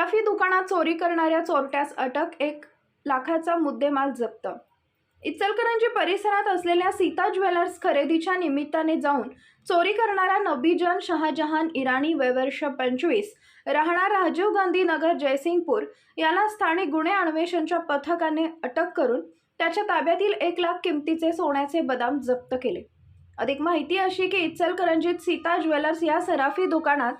सराफी दुकानात चोरी करणाऱ्या चोरट्यास अटक एक लाखाचा मुद्देमाल जप्त. इचलकरंजी परिसरात असलेल्या सीता ज्वेलर्स खरेदीच्या निमित्ताने जाऊन चोरी करणारा नबीजन शहाजहान इराणी वयवर्ष पंचवीस राहणार राजीव गांधी नगर जयसिंगपूर याला स्थानिक गुन्हे अन्वेषणच्या पथकाने अटक करून त्याच्या ताब्यातील एक लाख किमतीचे सोन्याचे बदाम जप्त केले. अधिक माहिती अशी की इचलकरंजीत सीता ज्वेलर्स या सराफी दुकानात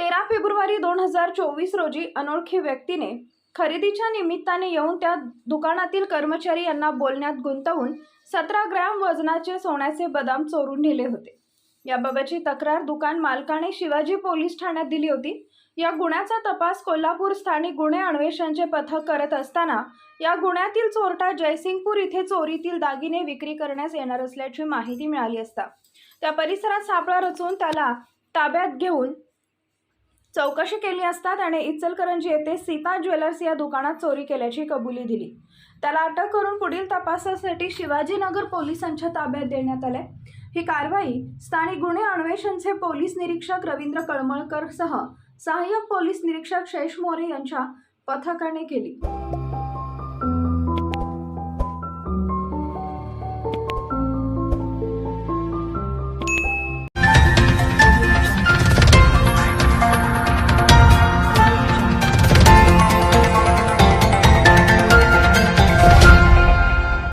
तेरा फेब्रुवारी दोन हजार चोवीस रोजी अनोळखी व्यक्तीने खरेदीच्या निमित्ताने येऊन त्या दुकानातील कर्मचारी यांना बोलण्यात गुंतवून सतरा ग्रॅम वजनाचे सोन्याचे बदाम चोरून नेले होते. याबाबतची तक्रार दुकान मालकाने शिवाजी पोलीस ठाण्यात दिली होती. या गुन्ह्याचा तपास कोल्हापूर स्थानिक गुन्हे अन्वेषणचे पथक करत असताना या गुन्ह्यातील चोरटा जयसिंगपूर इथे चोरीतील दागिने विक्री करण्यास येणार असल्याची माहिती मिळाली असता. त्या परिसरात सापळा रचून त्याला ताब्यात घेऊन चौकशी केली असता त्याने इचलकरंजी येथे सीता ज्वेलर्स या दुकानात चोरी केल्याची कबुली दिली. त्याला अटक करून पुढील तपासासाठी शिवाजीनगर पोलिसांच्या ताब्यात देण्यात आले. ही कारवाई स्थानिक गुन्हे अन्वेषणचे पोलीस निरीक्षक रवींद्र कळमळकर सह सहाय्यक पोलीस निरीक्षक शेष मोरे यांच्या पथकाने केली.